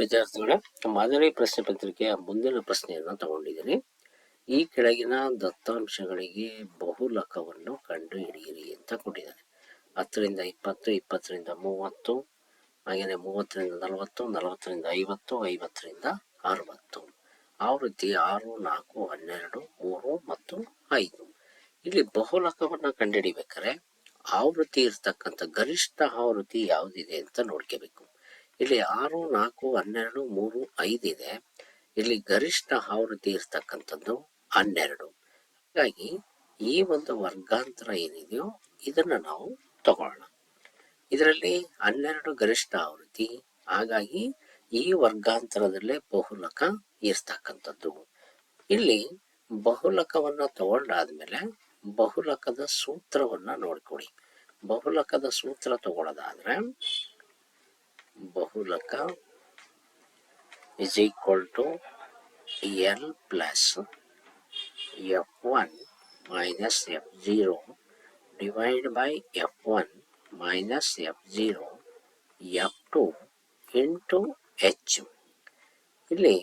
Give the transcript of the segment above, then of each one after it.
ವಿದ್ಯಾರ್ಥಿಗಳೇ ಮಾದರಿ ಪ್ರಶ್ನೆ ಪತ್ರಿಕೆಯ ಮುಂದಿನ ಪ್ರಶ್ನೆಯನ್ನು ತಗೊಂಡಿದ್ದೀನಿ. ಈ ಕೆಳಗಿನ ದತ್ತಾಂಶಗಳಿಗೆ ಬಹುಲಕವನ್ನು ಕಂಡುಹಿಡಿಯಿರಿ ಅಂತ ಕೊಟ್ಟಿದ್ದಾರೆ. ಹತ್ತರಿಂದ ಇಪ್ಪತ್ತು, ಇಪ್ಪತ್ತರಿಂದ ಮೂವತ್ತು ಹಾಗೆಯೇ ಮೂವತ್ತರಿಂದ ನಲವತ್ತು, ನಲವತ್ತರಿಂದ ಐವತ್ತು, ಐವತ್ತರಿಂದ ಅರವತ್ತು. ಆವೃತ್ತಿ ಆರು, ನಾಲ್ಕು, ಹನ್ನೆರಡು, ಮೂರು ಮತ್ತು ಐದು. ಇಲ್ಲಿ ಬಹುಲಕವನ್ನು ಕಂಡುಹಿಡಿಬೇಕಾದ್ರೆ ಆವೃತ್ತಿ ಇರ್ತಕ್ಕಂಥ ಗರಿಷ್ಠ ಆವೃತ್ತಿ ಯಾವುದಿದೆ ಅಂತ ನೋಡ್ಕೋಬೇಕು. ಇಲ್ಲಿ ಆರು, ನಾಲ್ಕು, ಹನ್ನೆರಡು, ಮೂರು, ಐದು ಇದೆ. ಇಲ್ಲಿ ಗರಿಷ್ಠ ಆವೃತ್ತಿ ಇರ್ತಕ್ಕಂಥದ್ದು ಹನ್ನೆರಡು. ಹಾಗಾಗಿ ಈ ಒಂದು ವರ್ಗಾಂತರ ಏನಿದೆಯೋ ಇದನ್ನ ನಾವು ತಗೊಳ್ಳೋಣ. ಇದರಲ್ಲಿ ಹನ್ನೆರಡು ಗರಿಷ್ಠ ಆವೃತ್ತಿ, ಹಾಗಾಗಿ ಈ ವರ್ಗಾಂತರದಲ್ಲೇ ಬಹುಲಕ ಇರ್ತಕ್ಕಂಥದ್ದು. ಇಲ್ಲಿ ಬಹುಲಕವನ್ನ ತಗೊಂಡಾದ್ಮೇಲೆ ಬಹುಲಕದ ಸೂತ್ರವನ್ನ ನೋಡ್ಕೊಡಿ. ಬಹುಲಕದ ಸೂತ್ರ ತಗೊಳ್ಳೋದಾದ್ರೆ ಬಹುಲಕ is equal to L plus F1 minus F0 divided by F1 minus F0 F2 into H. ಇಲ್ಲಿ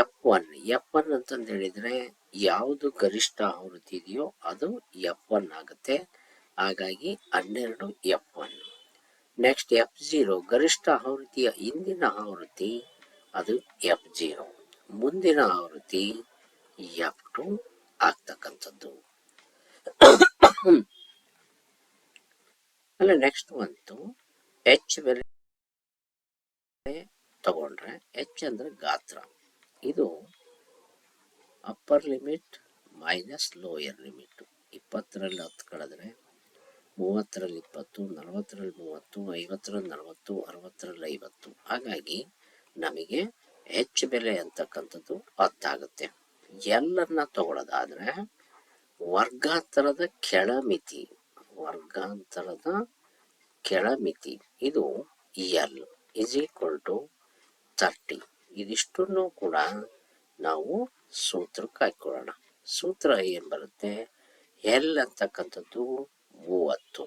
ಎಫ್ ಒನ್ ಎಫ್ ಒನ್ ಅಂತಂದು ಹೇಳಿದ್ರೆ ಯಾವುದು ಗರಿಷ್ಠ ಆವೃತ್ತಿ ಇದೆಯೋ ಅದು ಎಫ್ ಒನ್ ಆಗುತ್ತೆ. ಹಾಗಾಗಿ ಹನ್ನೆರಡು F one next F zero, ಗರಿಷ್ಠ ಆವೃತ್ತಿಯ ಹಿಂದಿನ ಆವೃತ್ತಿ ಅದು ಎಫ್ ಜೀರೋ. ಮುಂದಿನ ಆವೃತ್ತಿ ಎಫ್ ಟು ಆಗ್ತಕ್ಕಂಥದ್ದು. ಅಲ್ಲ, ನೆಕ್ಸ್ಟ್ ಬಂತು. ಎಚ್ ಬೆಲೆ ತಗೊಂಡ್ರೆ, ಎಚ್ ಅಂದ್ರೆ ಗಾತ್ರ. ಇದು upper limit minus lower limit ಇಪ್ಪತ್ತರಲ್ಲಿ ಹತ್ತು ಕಳೆದ್ರೆ ಮೂವತ್ತರಲ್ಲಿ ಇಪ್ಪತ್ತು, ನಲವತ್ತರಲ್ಲಿ ಮೂವತ್ತು, ಐವತ್ತರಲ್ಲಿ ನಲವತ್ತು, ಅರವತ್ತರಲ್ಲಿ ಐವತ್ತು. ಹಾಗಾಗಿ ನಮಗೆ ಹೆಚ್ಚು ಬೆಲೆ ಅಂತಕ್ಕಂಥದ್ದು ಅರ್ಥಾಗುತ್ತೆ ಎಲ್ಲರನ್ನ ತಗೊಳ್ಳೋದಾದ್ರೆ ವರ್ಗಾಂತರದ ಕೆಳಮಿತಿ ವರ್ಗಾಂತರದ ಕೆಳಮಿತಿ ಇದು L is equal to thirty ಇದಿಷ್ಟನ್ನು ಕೂಡ ನಾವು ಸೂತ್ರಕ್ಕೆ ಹಾಕೊಳ್ಳೋಣ ಸೂತ್ರ ಏನು ಬರುತ್ತೆ? ಎಲ್ ಅಂತಕ್ಕಂಥದ್ದು ಮೂವತ್ತು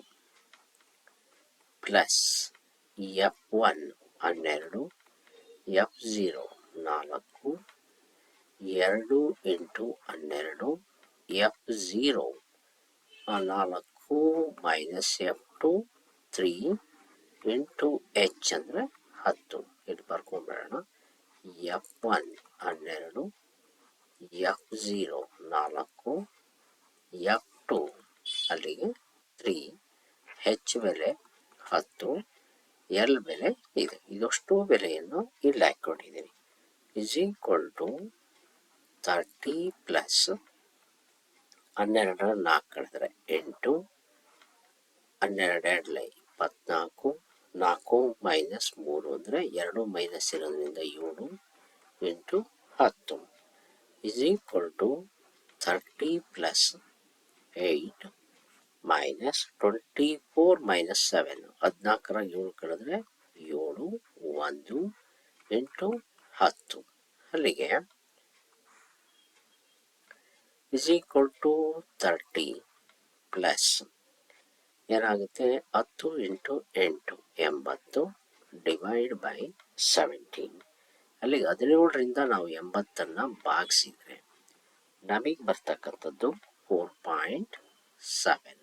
ಪ್ಲಸ್ ಎಫ್ ಒನ್ ಹನ್ನೆರಡು ಎಫ್ ಝೀರೋ ನಾಲ್ಕು ಎರಡು ಎಂಟು ಹನ್ನೆರಡು ಎಫ್ ಝೀರೋ ನಾಲ್ಕು minus F two three into H ಅಂದರೆ ಹತ್ತು. ಇಲ್ಲಿ ಬರ್ಕೊಂಡ್ಬಿಡೋಣ. ಎಫ್ ಒನ್ ಹನ್ನೆರಡು ಎಫ್ ಝೀರೋ ನಾಲ್ಕು ಎಫ್ ಟು ಅಲ್ಲಿಗೆ ತ್ರೀ ಹೆಚ್ ಬೆಲೆ ಹತ್ತು ಎಲ್ ಬೆಲೆ ಇದೆ. ಇದಷ್ಟು ಬೆಲೆಯನ್ನು ಇಲ್ಲಿ ಹಾಕ್ಕೊಂಡಿದ್ದೀನಿ. Is equal to thirty plus ಹನ್ನೆರಡರ ನಾಲ್ಕು ಕಳೆದ್ರೆ ಎಂಟು, ಹನ್ನೆರಡು ಎರಡಲೆ ಇಪ್ಪತ್ನಾಲ್ಕು, ನಾಲ್ಕು ಮೈನಸ್ ಮೂರು ಅಂದರೆ ಎರಡು ಮೈನಸ್ ಇರೋದ್ರಿಂದ ಏಳು, ಎಂಟು, ಹತ್ತು. Is equal to thirty plus eight minus twenty four minus seven. ಹದಿನಾಲ್ಕರ ಏಳು ಕಳೆದ್ರೆ ಏಳು, ಒಂದು, ಎಂಟು, ಹತ್ತು. ಅಲ್ಲಿಗೆ is equal to thirty plus ಏನಾಗುತ್ತೆ? ಹತ್ತು ಇಂಟು ಎಂಟು, ಎಂಬತ್ತು ಡಿವೈಡ್ ಬೈ ಸೆವೆಂಟೀನ್ ಅಲ್ಲಿಗೆ ಹದಿನೇಳರಿಂದ ನಾವು ಎಂಬತ್ತನ್ನು ಭಾಗಿಸಿದರೆ ನಮಗೆ ಬರ್ತಕ್ಕಂಥದ್ದು four point seven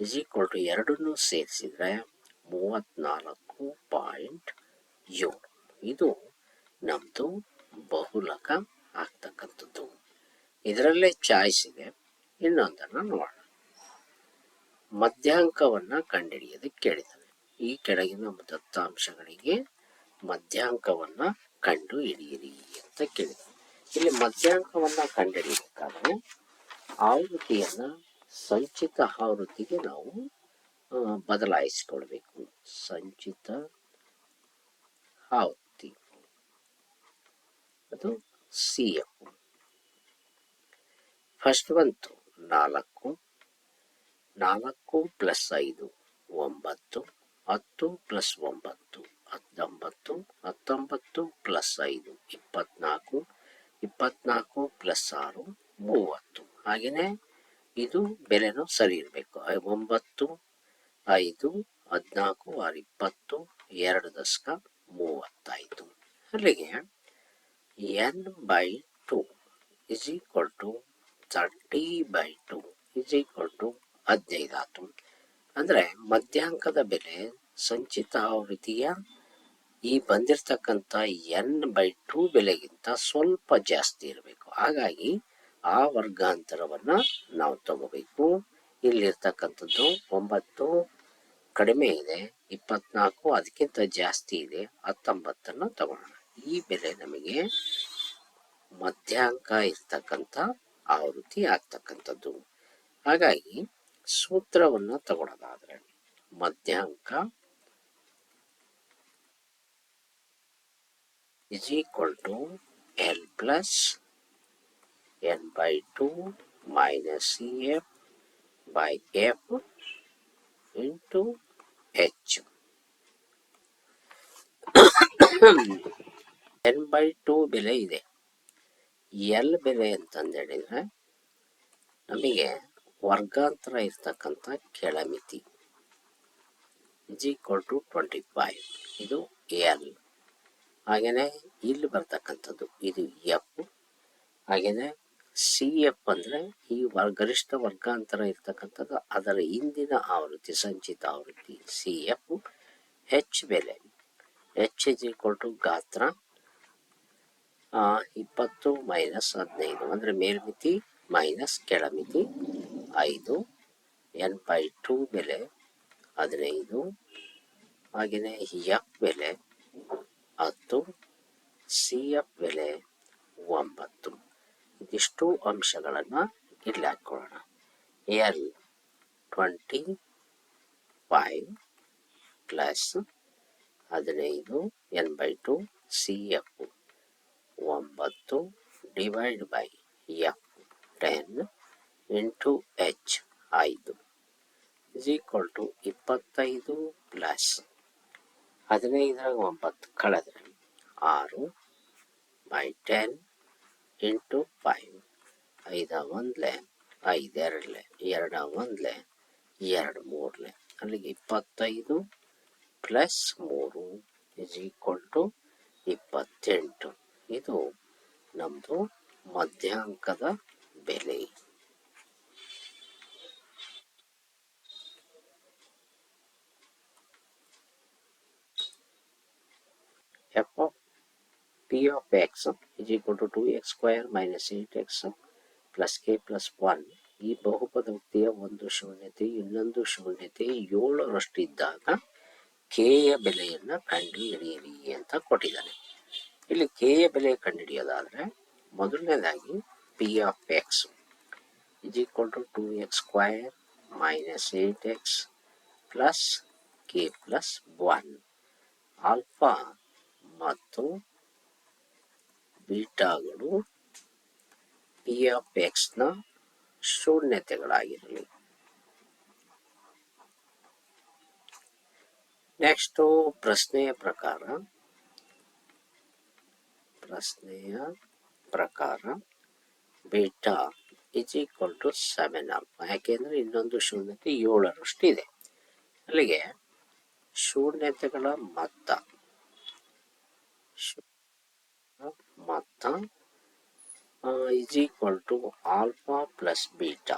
is equal to ಎರಡನ್ನೂ ಸೇರಿಸಿದ್ರೆ ಮೂವತ್ನಾಲ್ಕು ಪಾಯಿಂಟ್ ಏಳು. ಇದು ನಮ್ಮದು ಬಹುಲಕ ಆಗ್ತಕ್ಕಂಥದ್ದು. ಇದರಲ್ಲೇ ಚಾಯ್ಸ್ ಇದೆ ಇನ್ನೊಂದನ್ನು ನೋಡೋಣ. ಮಧ್ಯಾಂಕವನ್ನ ಕಂಡುಹಿಡಿಯೋದಕ್ಕೆ ಕೇಳಿದ್ದಾನೆ ಈ ಕೆಳಗಿನ ದತ್ತಾಂಶಗಳಿಗೆ ಮಧ್ಯಾಂಕವನ್ನ ಕಂಡು ಹಿಡಿಯಿರಿ ಅಂತ ಕೇಳಿದ ಇಲ್ಲಿ ಮಧ್ಯಾಂಕವನ್ನ ಕಂಡುಹಿಡಿಯಬೇಕಾದ್ರೆ ಆವೃತ್ತಿಯನ್ನ ಸಂಚಿತ ಆವೃತ್ತಿಗೆ ನಾವು ಬದಲಾಯಿಸಿಕೊಳ್ಬೇಕು. ಸಂಚಿತ ಆವೃತ್ತಿ. ಅದು ಸಿ ಎಫ್ ಫಸ್ಟ್ ಬಂತು ನಾಲ್ಕು ನಾಲ್ಕು ಪ್ಲಸ್ ಐದು, ಒಂಬತ್ತು, ಹತ್ತು ಪ್ಲಸ್ ಒಂಬತ್ತು, ಹತ್ತೊಂಬತ್ತು ಹತ್ತೊಂಬತ್ತು ಪ್ಲಸ್ ಐದು, ಇಪ್ಪತ್ನಾಲ್ಕು ಇಪ್ಪತ್ನಾಲ್ಕು ಪ್ಲಸ್ ಆರು, ಮೂವತ್ತು. ಹಾಗೆಯೇ ಇದು ಬೆಲೆನೂ ಸರಿ ಇರಬೇಕು. ಒಂಬತ್ತು, ಐದು, ಹದಿನಾಲ್ಕು, ಆರು, ಇಪ್ಪತ್ತು, ಎರಡು ದಶಕ ಮೂವತ್ತಾಯಿತು ಅಲ್ಲಿಗೆ N by two is equal to thirty by two is equal to ಹದಿನೈದು ಆತು. ಅಂದರೆ ಮಧ್ಯಾಂಕದ ಬೆಲೆ ಸಂಚಿತ ಆವೃತ್ತಿಯ ಈ ಬಂದಿರತಕ್ಕಂಥ ಎನ್ ಬೈ ಟು ಬೆಲೆಗಿಂತ ಸ್ವಲ್ಪ ಜಾಸ್ತಿ ಇರಬೇಕು. ಹಾಗಾಗಿ ಆ ವರ್ಗಾಂತರವನ್ನ ನಾವು ತಗೋಬೇಕು. ಇಲ್ಲಿರ್ತಕ್ಕಂಥದ್ದು ಒಂಬತ್ತು ಕಡಿಮೆ ಇದೆ, ಇಪ್ಪತ್ನಾಲ್ಕು ಅದಕ್ಕಿಂತ ಜಾಸ್ತಿ ಇದೆ, ಹತ್ತೊಂಬತ್ತನ್ನು ತಗೊಳ್ಳೋಣ ಈ ಬೆಲೆ ನಮಗೆ ಮಧ್ಯಾಂಕ ಇರ್ತಕ್ಕಂಥ ಆವೃತ್ತಿ ಆಗ್ತಕ್ಕಂಥದ್ದು. ಹಾಗಾಗಿ ಸೂತ್ರವನ್ನು ತಗೊಳ್ಳೋದಾದ್ರೆ ಮಧ್ಯಾಂಕ is equal to L plus N by 2 minus CF by F into H. N by two ಬೆಲೆ ಇದೆ. ಎಲ್ ಬೆಲೆ ಅಂತಂದು ಹೇಳಿದ್ರೆ ನಮಗೆ ವರ್ಗಾಂತರ ಇರ್ತಕ್ಕಂಥ ಕೆಳಮಿತಿ. Is equal to twenty five ಇದು ಎಲ್ ಹಾಗೆಯೇ ಇಲ್ಲಿ ಬರ್ತಕ್ಕಂಥದ್ದು, ಇದು ಎಫ್ ಹಾಗೆಯೇ ಸಿ ಎಫ್ ಅಂದರೆ ಈ ಗರಿಷ್ಠ ವರ್ಗಾಂತರ ಇರ್ತಕ್ಕಂಥದ್ದು, ಅದರ ಹಿಂದಿನ ಆವೃತ್ತಿ, ಸಂಚಿತ ಆವೃತ್ತಿ ಸಿ ಎಫ್ ಹೆಚ್ ಬೆಲೆ. ಹೆಚ್ ಇಸ್ ಈಕ್ವಲ್ ಟು ಗಾತ್ರ ಇಪ್ಪತ್ತು ಮೈನಸ್ ಹದಿನೈದು, ಅಂದರೆ ಮೇಲ್ಮಿತಿ ಮೈನಸ್ ಕೆಳಮಿತಿ ಐದು ಎನ್ ಬೈ ಟು ಬೆಲೆ ಹದಿನೈದು ಹಾಗೆಯೇ ಎಫ್ ಬೆಲೆ ಹತ್ತು ಸಿ ಎಫ್ ಬೆಲೆ ಒಂಬತ್ತು. ಇದಿಷ್ಟು ಅಂಶಗಳನ್ನು ಇಲ್ಲಿ ಹಾಕ್ಕೊಳ್ಳೋಣ. ಎಲ್ ಟ್ವೆಂಟಿ ಫೈವ್ ಪ್ಲಸ್ ಹದಿನೈದು N by two C F ಒಂಬತ್ತು divide by F ten into H ಐದು ಇಸ್ ಈಕ್ವಲ್ ಟು ಇಪ್ಪತ್ತೈದು ಪ್ಲಸ್ ಹದಿನೈದರಾಗ ಒಂಬತ್ತು ಕಳೆದ್ರೆ. ಆರು ಬೈ ಟೆನ್ ಇಂಟು ಫೈವ್ ಐದ ಒಂದ್ಲೆ, ಐದೆರಡ್ಲೆ, ಎರಡ ಒಂದ್ಲೆ, ಎರಡು ಮೂರ್ಲೆ. ಅಲ್ಲಿಗೆ ಇಪ್ಪತ್ತೈದು ಪ್ಲಸ್ ಮೂರು ಇಸ್ ಈಕ್ವಲ್ ಟು ಇಪ್ಪತ್ತೆಂಟು. ಇದು ನಮ್ಮದು ಮಧ್ಯಾಂಕದ ಬೆಲೆ. F p of x is equal to 2x square minus 8x plus k plus 1 ಈ ಬಹುಪದೋಕ್ತಿಯ ಒಂದು ಶೂನ್ಯತೆ, ಇನ್ನೊಂದು ಶೂನ್ಯತೆ ಏಳರಷ್ಟಿದ್ದಾಗ k ಯ ಬೆಲೆಯನ್ನು ಕಂಡುಹಿಡಿಯಿರಿ ಅಂತ ಕೊಟ್ಟಿದ್ದಾನೆ. ಇಲ್ಲಿ k ಯ ಬೆಲೆ ಕಂಡುಹಿಡಿಯೋದಾದ್ರೆ ಮೊದಲನೇದಾಗಿ p of x is equal to 2x square minus 8x plus k plus 1 alpha ಮತ್ತು ಬೀಟಾಗಳು ಪಿ ಆಫ್ನ ಶೂನ್ಯತೆಗಳಾಗಿರಲಿ. ನೆಕ್ಸ್ಟ್ ಪ್ರಶ್ನೆಯ ಪ್ರಕಾರ ಪ್ರಶ್ನೆಯ ಪ್ರಕಾರ beta is equal to seven alpha ಯಾಕೆಂದ್ರೆ ಇನ್ನೊಂದು ಶೂನ್ಯತೆ ಏಳರಷ್ಟು ಇದೆ ಅಲ್ಲಿಗೆ ಶೂನ್ಯತೆಗಳ ಮೊತ್ತ ಶೂ- ಮೊತ್ತ is equal to alpha plus beta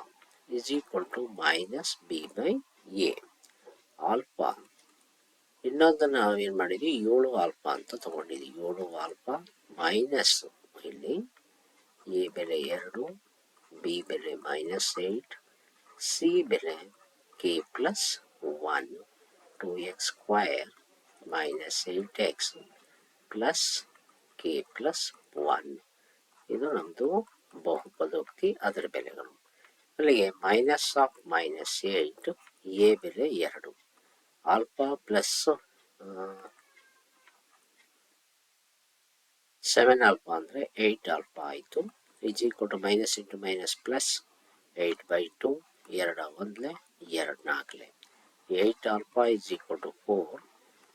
is equal to minus B by A alpha ಇನ್ನೊಂದನ್ನು ನಾವೇನು ಮಾಡಿದ್ವಿ? ಏಳು ಆಲ್ಫಾ ಅಂತ ತಗೊಂಡಿದ್ವಿ. ಏಳು ಆಲ್ಫಾ ಮೈನಸ್ ಇಲ್ಲಿ ಎ ಬೆಲೆ ಎರಡು ಬಿ ಬೆಲೆ ಮೈನಸ್ ಏಯ್ಟ್ ಸಿ ಬೆಲೆ K plus one two X square minus eight X plus K plus one ಇದು ನಮ್ಮದು ಬಹುಪದೋಕ್ತಿ ಅದರ ಬೆಲೆಗಳು. ಅಲ್ಲಿಗೆ minus of minus eight A ಬೆಲೆ ಎರಡು. ಆಲ್ಫಾ ಪ್ಲಸ್ ಸೆವೆನ್ ಆಲ್ಫಾ ಅಂದರೆ ಏಯ್ಟ್ ಆಲ್ಫಾ ಆಯಿತು. Is equal to minus into minus plus eight by two ಎರಡ ಒಂದ್ಲೆ ಎರಡು ನಾಲ್ಕಲೆ eight alpha is equal to four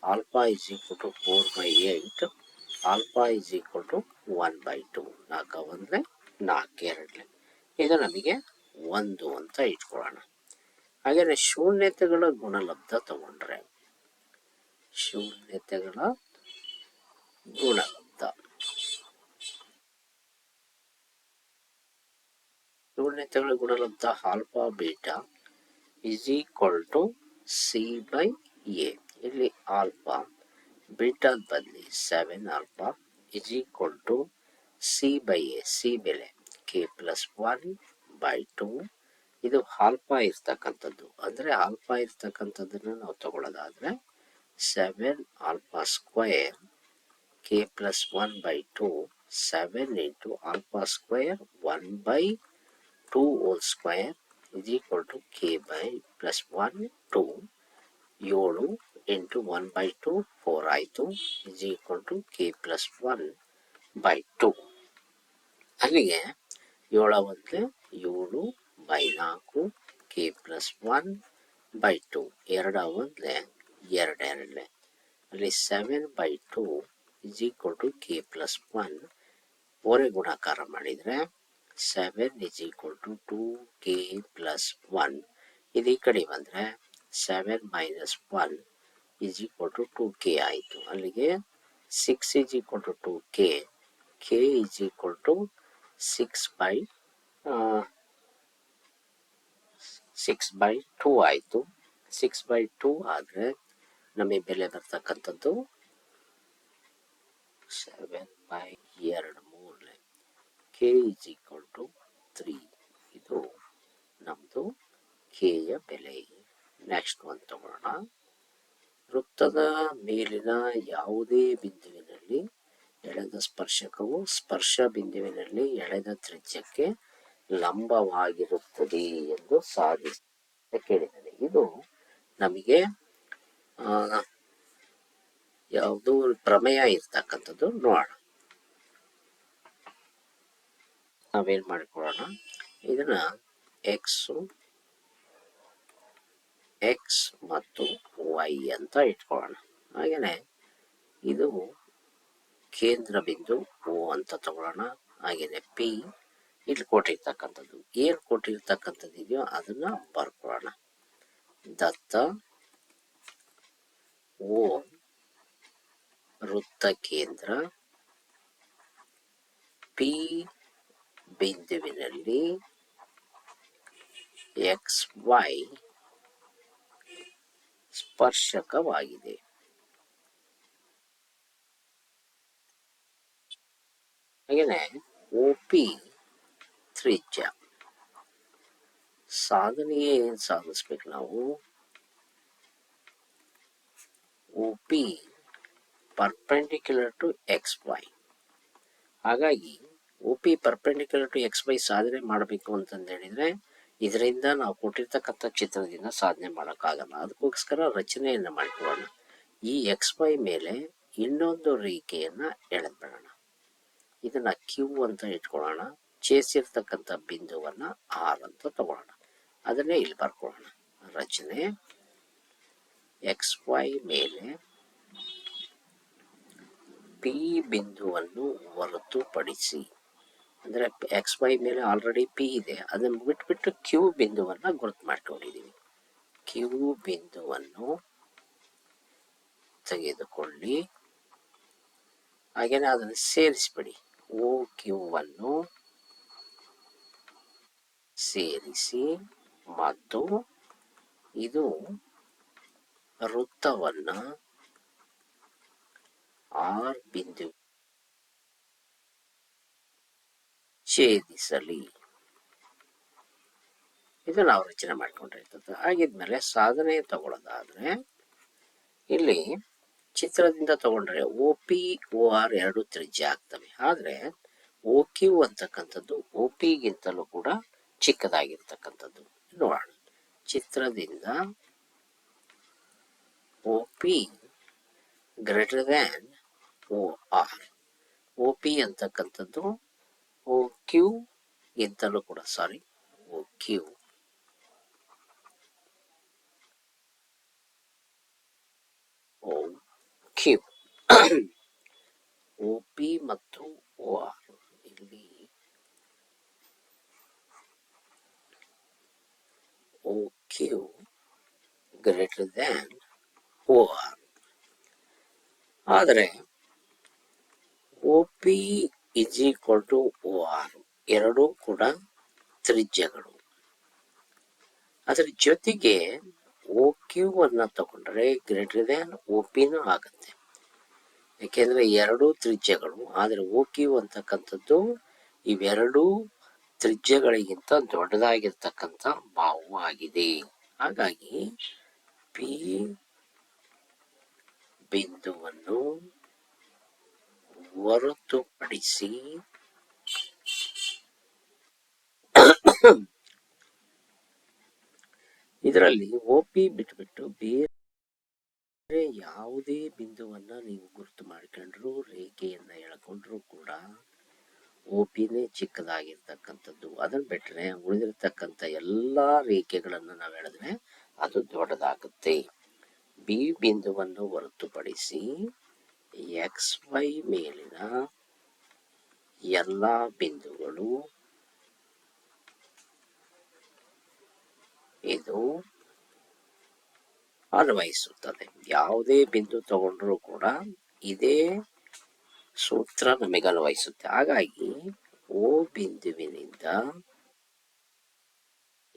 alpha is equal to four by eight alpha is equal to one by two ನಾಲ್ಕು ಒಂದ್ಲೆ ನಾಲ್ಕು ಎರಡ್ಲೆ. ಇದು ನಮಗೆ ಒಂದು ಅಂತ ಇಟ್ಕೊಳ್ಳೋಣ. ಹಾಗೆಯೇ ಶೂನ್ಯತೆಗಳ ಗುಣಲಬ್ಧ ತಗೊಂಡ್ರೆ, ಶೂನ್ಯತೆಗಳ ಗುಣಲಬ್ಧ. ಶೂನ್ಯತೆಗಳ ಗುಣಲಬ್ಧ alpha beta is equal to C by A ಇಲ್ಲಿ ಆಲ್ಫಾ ಬೀಟಾದ ಬದಲಿ seven alpha is equal to C by A C ಬೆಲೆ K plus one by two ಇದು ಆಲ್ಫಾ ಇರ್ತಕ್ಕಂಥದ್ದು. ಅಂದರೆ ಆಲ್ಫಾ ಇರ್ತಕ್ಕಂಥದ್ದನ್ನು ನಾವು ತಗೊಳ್ಳೋದಾದರೆ seven alpha square K plus one by two seven into alpha square one by two whole square is equal to K by plus one two ಏಳು into one by two four ಆಯಿತು is equal to K plus one by two ಅಲ್ಲಿಗೆ ಏಳ ಒಂದು, ಏಳು by ನಾಲ್ಕು K plus one by two ಎರಡ ಒಂದಲೆ ಎರಡು ಎರಡಲೆ ಅಲ್ಲಿ seven by two is equal to K plus one ಓರೆ ಗುಣಾಕಾರ ಮಾಡಿದರೆ seven is equal to two K plus one ಇದು ಈ ಕಡೆ ಬಂದರೆ seven minus one is equal to two K ಆಯಿತು. ಅಲ್ಲಿಗೆ six is equal to two K K is equal to six by six by two ಆಯಿತು. Six by two ಆದರೆ ನಮಗೆ ಬೆಲೆ ಬರ್ತಕ್ಕಂಥದ್ದು ಸೆವೆನ್ ಬೈ ಎರಡು ಮೂರನೇ. K is equal to three ಇದು ನಮ್ಮದು ಕೆಯ ಬೆಲೆ. ನೆಕ್ಸ್ಟ್ ಒಂದು ತಗೊಳ್ಳೋಣ ವೃತ್ತದ ಮೇಲಿನ ಯಾವುದೇ ಬಿಂದುವಿನಲ್ಲಿ ಎಳೆದ ಸ್ಪರ್ಶಕವು ಸ್ಪರ್ಶ ಬಿಂದುವಿನಲ್ಲಿ ಎಳೆದ ತ್ರಿಜ್ಯಕ್ಕೆ ಲಂಬವಾಗಿರುತ್ತದೆ ಎಂದು ಸಾಧಿಸಿ ಕೇಳಿದರೆ ಇದು ನಮಗೆ ಯಾವುದು ಪ್ರಮೇಯ ಇರ್ತಕ್ಕಂಥದ್ದು ನೋಡೋಣ. ನಾವೇನ್ ಮಾಡ್ಕೊಳ್ಳೋಣ? ಇದನ್ನ ಎಕ್ಸು ಎಕ್ಸ್ ಮತ್ತು ವೈ ಅಂತ ಇಟ್ಕೊಳ್ಳೋಣ. ಹಾಗೆಯೇ ಇದು ಕೇಂದ್ರ ಬಿಂದು ಓ ಅಂತ ತಗೊಳ್ಳೋಣ. ಹಾಗೆಯೇ ಪಿ ಇಲ್ಲಿ ಕೊಟ್ಟಿರ್ತಕ್ಕಂಥದ್ದು. ಏನು ಕೊಟ್ಟಿರ್ತಕ್ಕಂಥದ್ದು ಇದೆಯೋ ಅದನ್ನ ಬರ್ಕೊಳ್ಳೋಣ. ದತ್ತ ಓ ವೃತ್ತ ಕೇಂದ್ರ ಪಿ ಬಿಂದುವಿನಲ್ಲಿ ಎಕ್ಸ್ ವೈ ಸ್ಪರ್ಶಕವಾಗಿದೆ. ಹಾಗೇನೆ ತ್ರಿಜ ತ್ರಿಜ್ಯ. ಸಾಧನೆಗೆ ಏನ್ ಸಾಧಿಸ್ಬೇಕು ನಾವು. O P P perpendicular to X Y. ಹಾಗಾಗಿ O P perpendicular to X Y ಸಾಧನೆ ಮಾಡಬೇಕು ಅಂತಂದು ಹೇಳಿದ್ರೆ ಇದರಿಂದ ನಾವು ಕೊಟ್ಟಿರ್ತಕ್ಕಂಥ ಚಿತ್ರದಿಂದ ಸಾಧನೆ ಮಾಡೋಕ್ಕಾಗಲ್ಲ. ಅದಕ್ಕೋಸ್ಕರ ರಚನೆಯನ್ನು ಮಾಡ್ಕೊಳ್ಳೋಣ. ಈ ಎಕ್ಸ್ ವೈ ಮೇಲೆ ಇನ್ನೊಂದು ರೇಖೆಯನ್ನ ಎಳೆದ್ಬಿಡೋಣ. ಇದನ್ನ ಕ್ಯೂ ಅಂತ ಇಟ್ಕೊಳ್ಳೋಣ. ಚೇಸಿರ್ತಕ್ಕಂಥ ಬಿಂದುವನ್ನ ಆರ್ ಅಂತ ತಗೊಳ್ಳೋಣ. ಅದನ್ನೇ ಇಲ್ಲಿ ಬರ್ಕೊಳ್ಳೋಣ. ರಚನೆ ಎಕ್ಸ್ ವೈ ಮೇಲೆ ಪಿ ಬಿಂದುವನ್ನು ಹೊರತುಪಡಿಸಿ ಅಂದರೆ ಎಕ್ಸ್ ವೈ ಮೇಲೆ ಆಲ್ರೆಡಿ ಪಿ ಇದೆ. ಅದನ್ನು ಬಿಟ್ಬಿಟ್ಟು ಕ್ಯೂ ಬಿಂದುವನ್ನು ಗುರುತು ಮಾಡ್ಕೊಂಡಿದ್ದೀವಿ ಕ್ಯೂ ಬಿಂದುವನ್ನು ತೆಗೆದುಕೊಳ್ಳಿ. ಹಾಗೇನೆ ಅದನ್ನು ಸೇರಿಸ್ಬಿಡಿ. ಓ ಕ್ಯೂವನ್ನು ಸೇರಿಸಿ ಮತ್ತು ಇದು ವೃತ್ತವನ್ನು ಆರ್ ಬಿಂದು ಛೇದಿಸಲಿ ಇದು ನಾವು ರಚನೆ ಮಾಡ್ಕೊಂಡಿರ್ತದೆ ಹಾಗಿದ್ಮೇಲೆ ಸಾಧನೆ ತಗೊಳ್ಳೋದಾದ್ರೆ ಇಲ್ಲಿ ಚಿತ್ರದಿಂದ ತಗೊಂಡ್ರೆ ಒ ಪಿ ಓ ಆರ್ ಎರಡು ತ್ರಿಜ್ಯ ಆಗ್ತವೆ. ಆದ್ರೆ ಒ ಕ್ಯೂ ಅಂತಕ್ಕಂಥದ್ದು ಒ ಪಿಗಿಂತಲೂ ಕೂಡ ಚಿಕ್ಕದಾಗಿರ್ತಕ್ಕಂಥದ್ದು. ನೋಡೋಣ. ಚಿತ್ರದಿಂದ O P greater than O R. O P ಅಂತಕ್ಕಂಥದ್ದು ಓ ಕ್ಯೂ ಎಂತಲೂ ಕೂಡ, sorry, O Q. O Q. O P ಮತ್ತು ಓ ಆರ್. ಇಲ್ಲಿ O Q greater than O R. ಆದರೆ O P is equal to R ಎರಡೂ ಕೂಡ ತ್ರಿಜ್ಯಗಳು. ಅದರ ಜೊತೆಗೆ ಓ ಕ್ಯೂ ಅನ್ನ ತಗೊಂಡ್ರೆ ಗ್ರೇಟರ್ ದ್ಯಾನ್ ಓ ಪಿನೂ ಆಗುತ್ತೆ. ಯಾಕೆಂದ್ರೆ ಎರಡು ತ್ರಿಜ್ಯಗಳು, ಆದರೆ ಓ ಕ್ಯೂ ಅಂತಕ್ಕಂಥದ್ದು ಇವೆರಡೂ ತ್ರಿಜ್ಯಗಳಿಗಿಂತ ದೊಡ್ಡದಾಗಿರ್ತಕ್ಕಂಥ ಬಾವು ಆಗಿದೆ. ಹಾಗಾಗಿ ಪಿ ಬಿಂದುವನ್ನು ಹೊರತುಪಡಿಸಿ ಇದರಲ್ಲಿ ಓಪಿ ಬಿಟ್ಬಿಟ್ಟು ಬೇರೆ ಯಾವುದೇ ಬಿಂದುವನ್ನ ನೀವು ಗುರುತು ಮಾಡ್ಕೊಂಡ್ರು, ರೇಖೆಯನ್ನ ಎಳ್ಕೊಂಡ್ರು ಕೂಡ ಓಪಿನೇ ಪಿನೇ ಚಿಕ್ಕದಾಗಿರ್ತಕ್ಕಂಥದ್ದು. ಅದನ್ನ ಬಿಟ್ಟರೆ ಉಳಿದಿರ್ತಕ್ಕಂಥ ಎಲ್ಲಾ ರೇಖೆಗಳನ್ನು ನಾವು ಹೇಳಿದ್ರೆ ಅದು ದೊಡ್ಡದಾಗುತ್ತೆ. ಬಿ ಬಿಂದುವನ್ನು ಹೊರತುಪಡಿಸಿ ಎಕ್ಸ್ ವೈ ಮೇಲಿನ ಎಲ್ಲ ಬಿಂದುಗಳು. ಇದು ಅನ್ವಯಿಸುತ್ತದೆ. ಯಾವುದೇ ಬಿಂದು ತಗೊಂಡ್ರು ಕೂಡ ಇದೇ ಸೂತ್ರ ನಮಗೆ ಅನ್ವಯಿಸುತ್ತೆ. ಹಾಗಾಗಿ ಓ ಬಿಂದುವಿನಿಂದ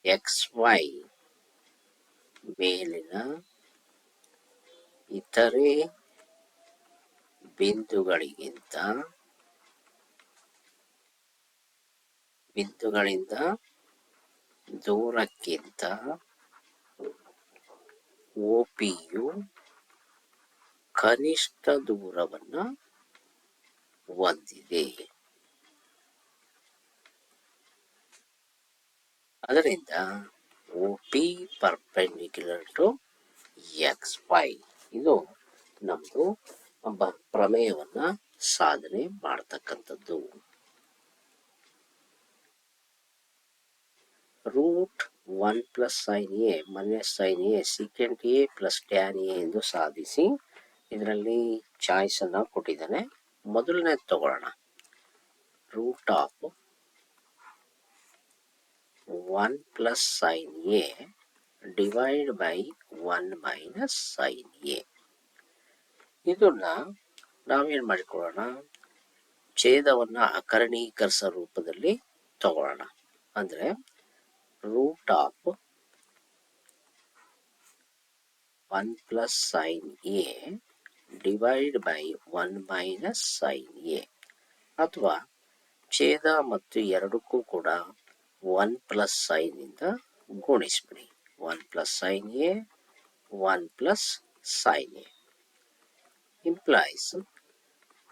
ಎಕ್ಸ್ ವೈ ಮೇಲಿನ ಇತರೆ ಬಿಂದುಗಳಿಗಿಂತ, ಬಿಂದುಗಳಿಂದ ದೂರಕ್ಕಿಂತ ಓಪಿಯು ಪಿಯು ಕನಿಷ್ಠ ದೂರವನ್ನ ಹೊಂದಿದೆ. ಅದರಿಂದ OP perpendicular to X Y. ಇದು ನಮ್ದು ಒಬ್ಬ ಪ್ರಮೇಯವನ್ನ ಸಾಧನೆ ಮಾಡ್ತಕ್ಕಂಥದ್ದು. Root one plus sine A minus sine A secant A plus tan A ಎಂದು ಸಾಧಿಸಿ ಇದರಲ್ಲಿ ಚಾಯ್ಸ್ ಅನ್ನ ಕೊಟ್ಟಿದ್ದಾನೆ. ಮೊದಲನೇ ತಗೊಳ್ಳೋಣ. Root of one plus sine A divide by one minus sine A. ಇದನ್ನ ನಾವೇನ್ ಮಾಡಿಕೊಳ್ಳೋಣ? ಛೇದವನ್ನ ಅಕರಣೀಕರಿಸ ರೂಪದಲ್ಲಿ ತಗೊಳ್ಳೋಣ. ಅಂದ್ರೆ root of one plus sine A divide by one minus sine A. ಅಥವಾ ಛೇದ ಮತ್ತು ಎರಡಕ್ಕೂ ಕೂಡ ಒನ್ ಪ್ಲಸ್ ಸೈನ್ ಇಂದ ಗುಣಿಸ್ಬಿಡಿ. One plus sine A one plus sine A. Implies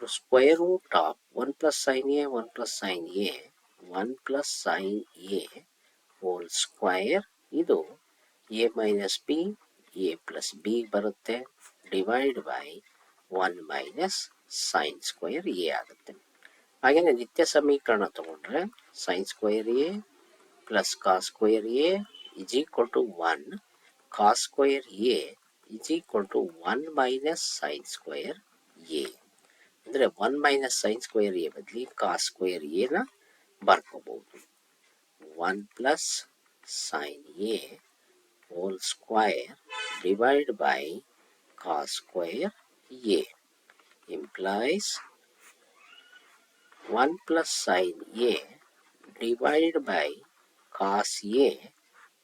the square root of 1 plus sin a 1 plus sin a 1 plus sin a whole square ಇದು a minus b a plus b ಬರುತ್ತೆ divide by one minus sine square A ಆಗುತ್ತೆ ಹಾಗೇನೆ ನಿತ್ಯ ಸಮೀಕರಣ ತಗೊಂಡ್ರೆ sine square A plus cos square A is equal to one cos square A is equal to one minus sine square A ಅಂದರೆ one minus sine square A ಬದಲಿ cos square ಎನ ಬರ್ಕೋಬಹುದು one plus sine A whole square divide by cos square A implies one plus sine A divide by cos A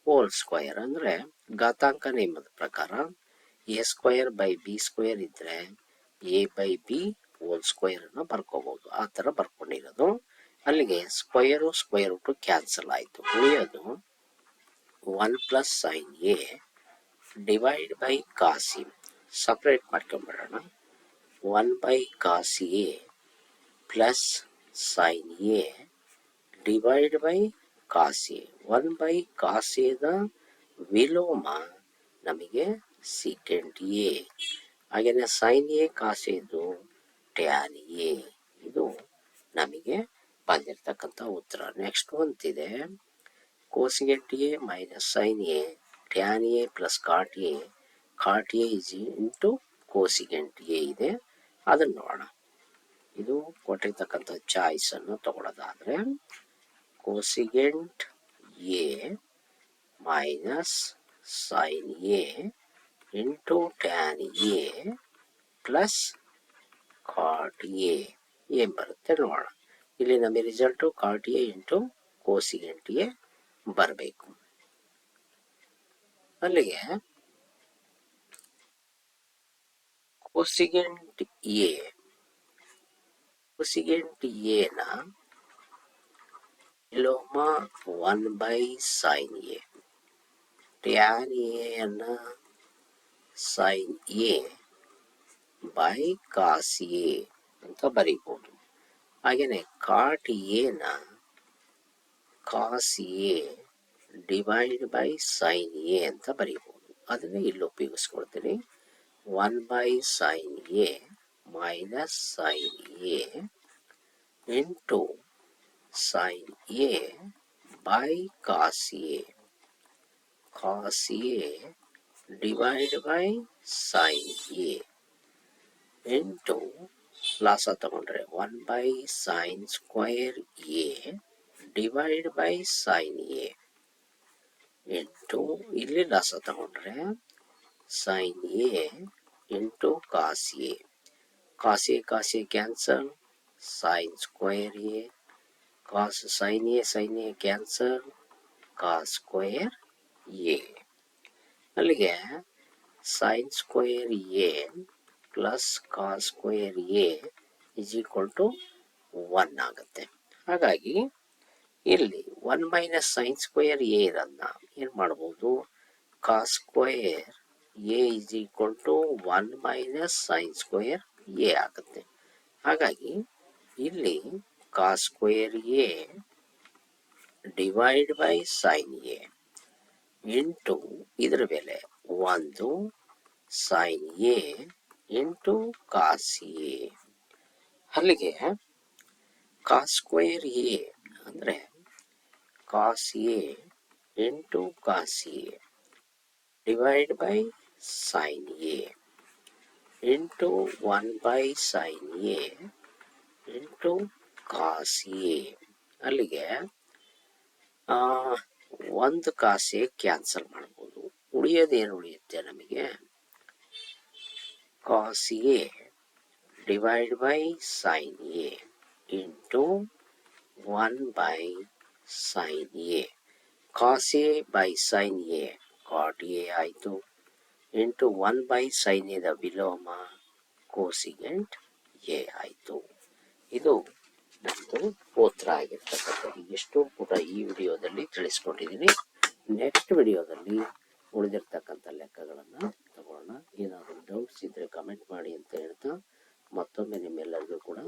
whole square ಅಂದರೆ ಘಾತಾಂಕ ನಿಯಮದ ಪ್ರಕಾರ A square by B square ಇದ್ರೆ A by B whole square ಅನ್ನು ಬರ್ಕೋಬಹುದು ಆ ತರ ಬರ್ಕೊಂಡಿರೋದು. ಅಲ್ಲಿಗೆ ಸ್ಕ್ವೇರು ಸ್ಕ್ವೇರ್ ರೂಟು ಕ್ಯಾನ್ಸಲ್ ಆಯ್ತು. ಉಳಿಯೋದು one plus sine A divide by Khasi separate ಮಾಡ್ಕೊಂಡ್ಬಿಡೋಣ. One by Khasi A plus sine A divide by Khasi one by ಕಾಸಿದ ವಿಲೋಮ ನಮಗೆ ಸೀಕೆಂಟ್ ಎ ಹಾಗೇನೆ ಸೈನ್ ಎ ಕಾಸಿದ್ದು ಟ್ಯಾನ್ ಎ ಇದು ನಮಗೆ ಬಂದಿರತಕ್ಕಂಥ ಉತ್ತರ. Next ಒಂತಿದೆ cosecant A minus sine A tan A plus cot A cot A is into cosecant A ಇದೆ. ಅದನ್ನು ನೋಡೋಣ. ಇದು ಕೊಟ್ಟಿರ್ತಕ್ಕಂಥ ಚಾಯ್ಸ್ ಅನ್ನು ತಗೊಳ್ಳೋದಾದ್ರೆ cosecant A minus sine A into tan A plus cot A. ಏನು ಬರುತ್ತೆ ನೋಡೋಣ. ಇಲ್ಲಿ ನಮಗೆ result cot A into cosecant A ಬರಬೇಕು. ಅಲ್ಲಿಗೆ ಕೋಸಿಗೆಂಟ್ ಎ ಕೋಸಿಗೆಂಟ್ ಎನ ವಿಲೋಮ one by sine A. Tan ಎನ sine A by cos A ಅಂತ ಬರೀಬೋದು. ಹಾಗೇನೆ ಕಾಟ್ ಎನ cos A divide by sine A ಅಂತ ಬರೀಬೋದು. ಅದನ್ನ ಇಲ್ಲಿ ಉಪಯೋಗಿಸ್ಕೊಳ್ತೀನಿ. One by sine A minus sine A into sine A by cos A cos A divide by sine A into ಲಾಸ ತಗೊಂಡ್ರೆ one by sine square A divide by sine A into ಇಲ್ಲಿ ಲಾಸ ತಗೊಂಡ್ರೆ sine A into cos A cos A cos A cancel sine square A cos sine A sine A cancel cos square A ಅಲ್ಲಿಗೆ sine square A plus cos square A is equal to one ಆಗುತ್ತೆ. ಹಾಗಾಗಿ ಇಲ್ಲಿ one minus sine square A ಇರೋದನ್ನ ಏನು ಮಾಡ್ಬೋದು? Cos square A is equal to one minus sine square A ಆಗುತ್ತೆ. ಹಾಗಾಗಿ ಇಲ್ಲಿ cos square A divide by sine A into ಇದರ ಬೆಲೆ ಒಂದು sine A into cos A ಅಲ್ಲಿಗೆ ಕಾಸ್ ಸ್ಕ್ವೇರ್ ಎ ಅಂದರೆ cos A into cos A divide by sine A into one by sine A into cos A ಅಲ್ಲಿಗೆ ಒಂದು ಕಾಸೆ cancel ಮಾಡ್ಬೋದು. ಉಳಿಯೋದೇನು ಉಳಿಯುತ್ತೆ ನಮಗೆ? Cos A divide by sine A into one by sine A cos A by sine A cot A ಆಯಿತು. Into one by sine ಎದ ವಿಲೋಮ ಕೋಸಿಗೆಂಟ್ ಎ ಆಯಿತು. ಇದು ನಮ್ಮದು ಪೋತ್ರ ಆಗಿರ್ತಕ್ಕಂಥದ್ದು. ಎಷ್ಟು ಕೂಡ ಈ ವಿಡಿಯೋದಲ್ಲಿ ತಿಳಿಸ್ಕೊಂಡಿದ್ದೀನಿ. ನೆಕ್ಸ್ಟ್ ವಿಡಿಯೋದಲ್ಲಿ ಉಳಿದಿರ್ತಕ್ಕಂಥ ಲೆಕ್ಕಗಳನ್ನು ತಗೊಳ್ಳೋಣ ಏನಾದರೂ ಡೌಟ್ಸ್ ಇದ್ದರೆ ಕಮೆಂಟ್ ಮಾಡಿ ಅಂತ ಹೇಳ್ತಾ ಮತ್ತೊಮ್ಮೆ ನಿಮ್ಮೆಲ್ಲರಿಗೂ ಕೂಡ